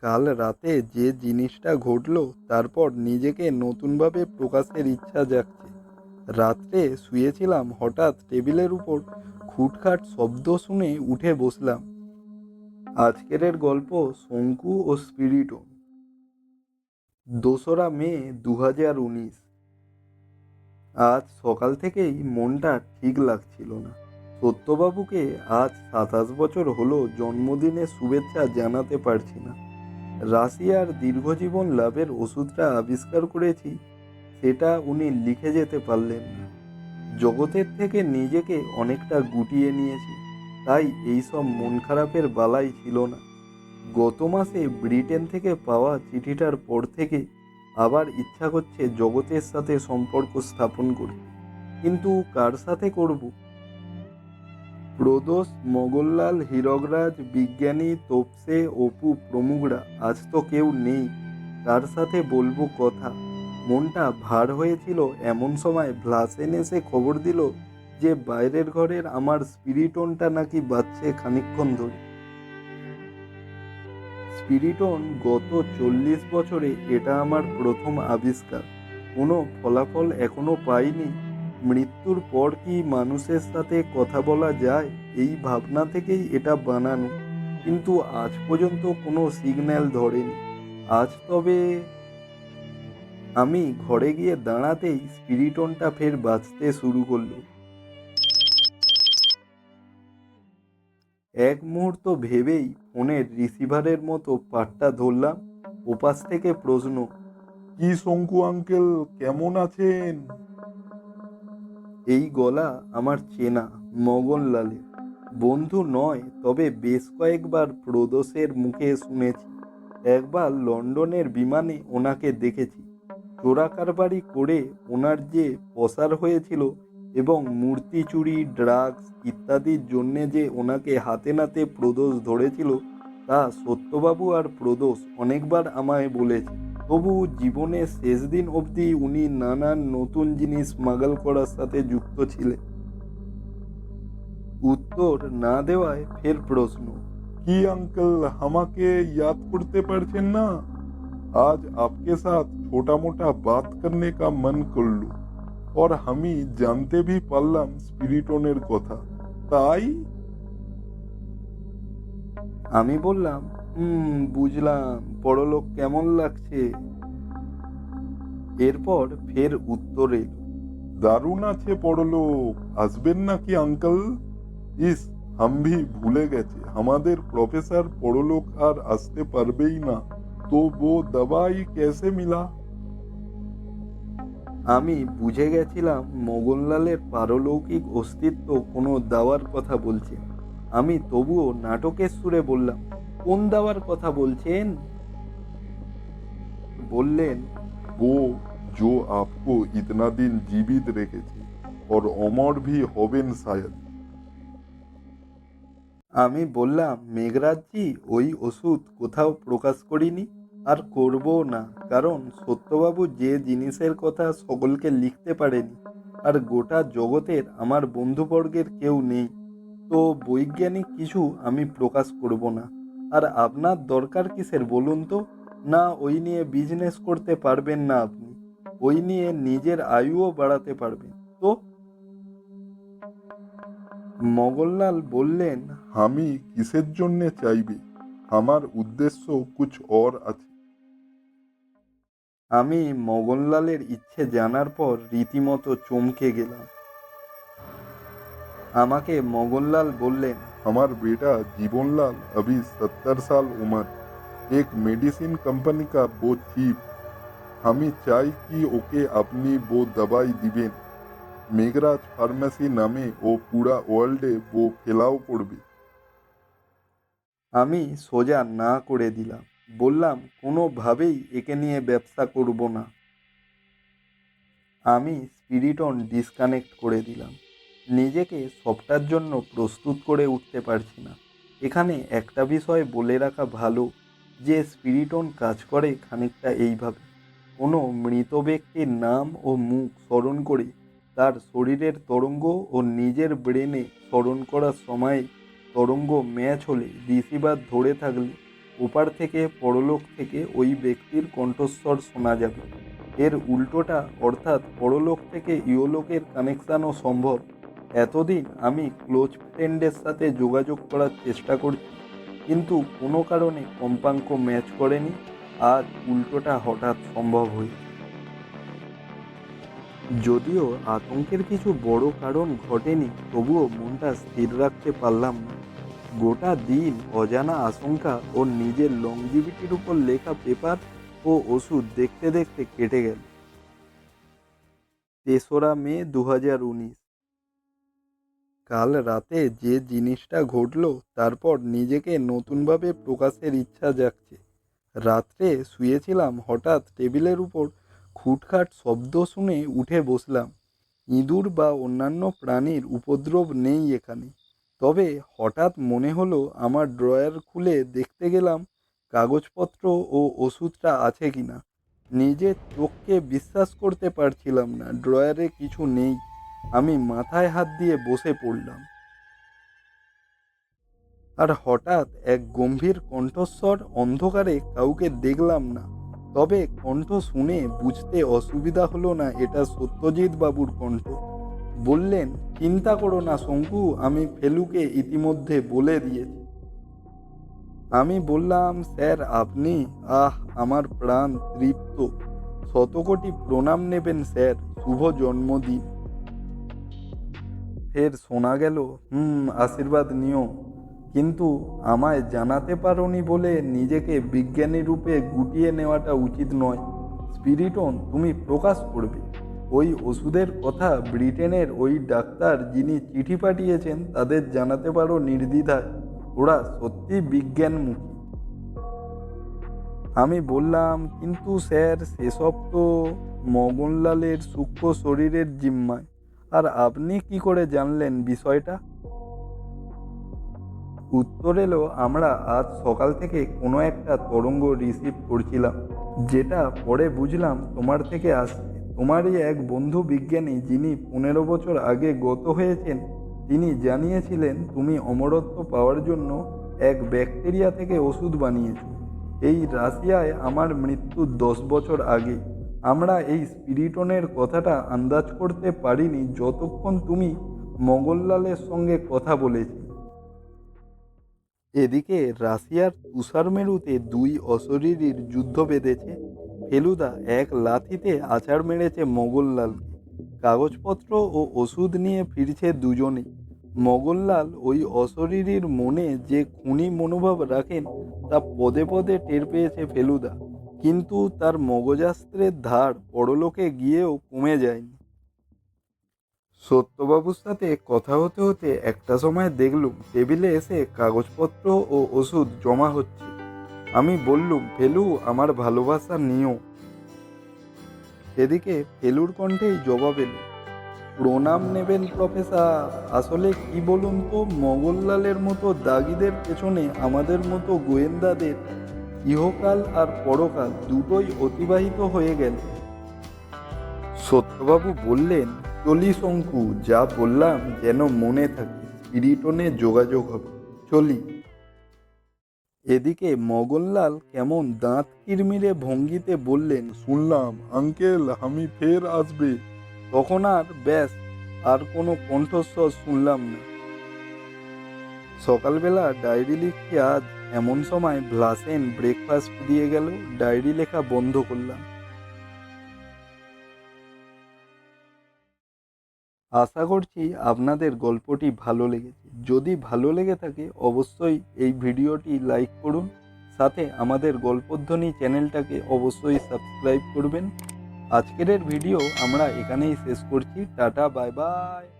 কাল রাতে যে জিনিসটা ঘটলো, তারপর নিজেকে নতুনভাবে প্রকাশের ইচ্ছা জাগছে। রাত্রে শুয়েছিলাম, হঠাৎ টেবিলের উপর খুটখাট শব্দ শুনে উঠে বসলাম। আজকের গল্প শঙ্কু ও স্পিরিটো দোসরা মে দু হাজার উনিশ। আজ সকাল থেকেই মনটা ঠিক লাগছিল না। সত্যবাবুকে আজ সাতাশ বছর হলো, জন্মদিনের শুভেচ্ছা জানাতে পারছি না। রাশিয়ার দীর্ঘজীবন লাভের ওষুধটা আবিষ্কার করেছি, সেটা উনি লিখে যেতে পারলেন না। জগতের থেকে নিজেকে অনেকটা গুটিয়ে নিয়েছি, তাই এইসব মন খারাপের বালাই ছিল না। গত মাসে ব্রিটেন থেকে পাওয়া চিঠিটার পর থেকে আবার ইচ্ছা করছে জগতের সাথে সম্পর্ক স্থাপন করতে। কিন্তু কার সাথে করব? প্রদোষ, মগললাল হীরকরাজ বিজ্ঞানী, তোপসে, অপু, প্রমুখরা, আজ তো কেউ নেই। তার সাথে বলব কথা। মনটা ভার হয়েছিল এমন সময় ভ্লাসেন এসে খবর দিল যে বাইরের ঘরের আমার স্পিরিটনটা নাকি বাজছে খানিকক্ষণ ধরে। স্পিরিটন, গত চল্লিশ বছরে এটা আমার প্রথম আবিষ্কার। কোনো ফলাফল এখনও পাইনি। মৃত্যুর পর কি মানুষের সাথে কথা বলা যায়? এই ভাবনা থেকেই এটা বানানো। কিন্তু আজ পর্যন্ত কোনো সিগন্যাল ধরেনি। আজ তবে আমি ঘরে গিয়ে দাঁড়াতেই স্পিরিটনটা ফের বাঁচতে শুরু করল। এক মুহূর্ত ভেবেই ফোনের রিসিভারের মতো পাটটা ধরলাম। ওপাশ থেকে প্রশ্ন, কি শঙ্কু আঙ্কেল কেমন আছেন? এই গলা আমার চেনা মগনলালের বন্ধু নয়, তবে বেশ কয়েকবার প্রদোষের মুখে শুনেছি। একবার লন্ডনের বিমানে ওনাকে দেখেছি। চোরা কারবারি করে ওনার যে পসার হয়েছিল এবং মূর্তি চুরি, ড্রাগস ইত্যাদির জন্যে যে ওনাকে হাতে নাতে প্রদোষ ধরেছিল, তা সত্যবাবু আর প্রদোষ অনেকবার আমায় বলেছে। তবু জীবনে শেষ দিন অবধি উনি নানান নতুন জিনিস স্মাগল করার সাথে যুক্ত ছিলেন। উত্তর না দেওয়ায় ফের প্রশ্ন, কি আঙ্কেল আমাকে ইয়াদ করতে পারছেন না? আজ আপকে সাথ ছোটা মোটা বাত করনে কা মন করলু। আর আমি জানতে ভি পারলাম স্পিরিটনের কথা। তাই? আমি বললাম হুম, বুঝলাম। বড়লোক কেমন লাগছে? এরপর ফের উত্তর এলো। দারুণ আছে পরলোক আসবেন নাকি আঙ্কল? ইস, হামভি ভুলে গেছে। আমাদের প্রফেসর পরলোক আর আসতে পারবেই না। তো বো দাবাই কেসে মিলা। আমি বুঝে গেছিলাম মোগললালের পারলৌকিক অস্তিত্ব কোনো দাওয়ার কথা বলছে। আমি তবুও নাটকের সুরে বললাম কোন দাওয়ার কথা বলছেন বললেন वो जो आपको इतना दिन जीवित রেখেছে और অমর भी হবেন শায়দ আমি বললাম মেঘরাজজি ওই ওষুধ কোথাও প্রকাশ করিনি আর করবও না কারণ সত্যবাবু যে জিনিসের কথা সকলকে লিখতে পারেনি আর গোটা জগতের আমার বন্ধুবর্গের কেউ নেই তো বৈজ্ঞানিক কিছু আমি প্রকাশ করব না আর আপনার দরকার কিসের বলুন তো? না, ওই নিয়ে বিজনেস করতে পারবেন না আপনি। ওই নিয়ে নিজের আয়ুও বাড়াতে পারবেন। তো? মগনলাল বললেন, আমি কিসের জন্য চাইবে? আমার উদ্দেশ্য কুছ और আছে। আমি মগনলালের ইচ্ছে জানার পর রীতিমতো চমকে গেলাম। আমাকে মগনলাল বললেন আমার बेटा जीवनलाल अभी सत्तर साल उम्र एक मेडिसिन कंपनी का वो चीफ আমি চাই কি ওকে আপনি वो दवाई দিবেন মেঘরাজ ফার্মেসি নামে ও পুরা ওয়ার্ল্ডে ও ফেলাও করবে আমি সোজা না করে দিলাম বললাম কোনোভাবেই একে নিয়ে ব্যবসা করব না আমি স্পিরিটন ডিসকানেক্ট করে দিলাম নিজেকে সবটার জন্য প্রস্তুত করে উঠতে পারছি না। এখানে একটা বিষয় বলে রাখা ভালো, যে স্পিরিটন কাজ করে খানিকটা এইভাবে। কোনো মৃত ব্যক্তির নাম ও মুখ স্মরণ করে তার শরীরের তরঙ্গ ও নিজের ব্রেনে স্মরণ করার সময় তরঙ্গ ম্যাচ হলে রিসিভার ধরে থাকলে ওপার থেকে পরলোক থেকে ওই ব্যক্তির কণ্ঠস্বর শোনা যাবে। এর উল্টোটা অর্থাৎ পরলোক থেকে ইয়োলোকের কানেকশানও সম্ভব। এতদিন আমি ক্লোজ ফ্রেন্ডের সাথে যোগাযোগ করার চেষ্টা করছি, কিন্তু কোনো কারণে কম্পাঙ্ক ম্যাচ করেনি, আর উল্টোটা হঠাৎ সম্ভব হয়েছে। যদিও আতঙ্কের কিছু বড় কারণ ঘটেনি, তবুও মনটা স্থির রাখতে পারলাম না। গোটা দিন অজানা আশঙ্কা ও নিজের লংজিভিটির উপর লেখা পেপার ও ওষুধ দেখতে দেখতে কেটে গেল। তেসরা মে দু হাজার উনিশ। কাল রাতে যে জিনিসটা ঘটলো, তারপর নিজেকে নতুনভাবে প্রকাশের ইচ্ছা জাগছে। রাত্রে শুয়েছিলাম, হঠাৎ টেবিলের উপর খুটখাট শব্দ শুনে উঠে বসলাম। ইঁদুর বা অন্যান্য প্রাণীর উপদ্রব নেই এখানে। তবে হঠাৎ মনে হলো, আমার ড্রয়ার খুলে দেখতে গেলাম, কাগজপত্র ও ওষুধটা আছে কিনা। নিজের চোখকে বিশ্বাস করতে পারছিলাম না, ড্রয়ারে কিছু নেই। আমি মাথায় হাত দিয়ে বসে পড়লাম। আর হঠাৎ এক গম্ভীর কণ্ঠস্বর অন্ধকারে কাউকে দেখলাম না, তবে কণ্ঠ শুনে বুঝতে অসুবিধা হলো না এটা সত্যজিৎ বাবুর কণ্ঠ। বললেন, চিন্তা করো না শঙ্কু, আমি ফেলুকে ইতিমধ্যে বলে দিয়েছি। আমি বললাম, স্যার, আপনি, আহ, আমার প্রাণ তৃপ্ত। শতকোটি প্রণাম নেবেন স্যার, শুভ জন্মদিন। ফের শোনা গেল, হুম, আশীর্বাদ নিও। কিন্তু আমায় জানাতে পারোনি বলে নিজেকে বিজ্ঞানী রূপে গুটিয়ে নেওয়াটা উচিত নয়। স্পিরিটন, তুমি প্রকাশ করবে। ওই ওষুধের কথা ব্রিটেনের ওই ডাক্তার যিনি চিঠি পাঠিয়েছেন, তাদের জানাতে পারো নির্দ্বিধায়। ওরা সত্যি বিজ্ঞানমুখী। আমি বললাম, কিন্তু স্যার, সেসব তো মগনলালের সূক্ষ্ম শরীরের জিম্মায়। আর আপনি কি করে জানলেন বিষয়টা? উত্তর এলো, আমরা আজ সকাল থেকে কোনো একটা তরঙ্গ রিসিভ করছিলাম, যেটা পরে বুঝলাম তোমার থেকে আসছে। তোমারই এক বন্ধু বিজ্ঞানী যিনি পনেরো বছর আগে গত হয়েছেন, তিনি জানিয়েছিলেন তুমি অমরত্ব পাওয়ার জন্য এক ব্যাকটেরিয়া থেকে ওষুধ বানিয়েছ। এই রাশিয়ায় আমার মৃত্যুর দশ বছর আগে। আমরা এই স্পিরিটনের কথাটা আন্দাজ করতে পারিনি যতক্ষণ তুমি মগনলালের সঙ্গে কথা বলেছি। এদিকে রাশিয়ার তুষার মেরুতে দুই অশরীরীর যুদ্ধ বেঁধেছে। ফেলুদা এক লাথিতে আছাড় মেরেছে মোগললালকে। কাগজপত্র ও ওষুধ নিয়ে ফিরছে দুজনেই মোগললাল ওই অশরীরীর মনে যে খুনি মনোভাব রাখেন তা পদে পদে টের পেয়েছে ফেলুদা। কিন্তু তার মগজাস্ত্রের ধার পরলোকে গিয়েও কমে যায়নি। সত্যবাবুর সাথে কথা হতে হতে একটা সময় দেখলুম টেবিলে এসে কাগজপত্র ও ওষুধ জমা হচ্ছে। আমি বললুম, ফেলু, আমার ভালোবাসা নিও। এদিকে ফেলুর কণ্ঠেই জবাব এলো, প্রণাম নেবেন প্রফেসর, আসলে কি বলুন তো, মগনলালের মতো দাগিদের পেছনে আমাদের মতো গোয়েন্দাদের ইহকাল আর পরকাল দুটোই অতিবাহিত হয়ে গেল। সত্যবাবু বললেন, চলি শঙ্কু, যা বললাম যেন মনে থাকে, স্পিরিটনে যোগাযোগ হবে। চলি। এদিকে মগনলাল কেমন দাঁত কিরমিরে ভঙ্গিতে বললেন, শুনলাম, আঙ্কেল, আমি ফের আসবে। তখন আর ব্যাস, আর কোনো কণ্ঠস্বর শুনলাম না। সকালবেলা ডায়েরি লিখতে আজ এমন সময় ভ্লাসেন ব্রেকফাস্ট দিয়ে গেল ডায়েরি লেখা বন্ধ করলাম। আশা করছি আপনাদের গল্পটি ভালো লেগেছে। যদি ভালো লেগে থাকে, অবশ্যই এই ভিডিওটি লাইক করুন, সাথে আমাদের গল্পধ্বনি চ্যানেলটাকে অবশ্যই সাবস্ক্রাইব করবেন। আজকের ভিডিও আমরা এখানেই শেষ করছি। Tata bye bye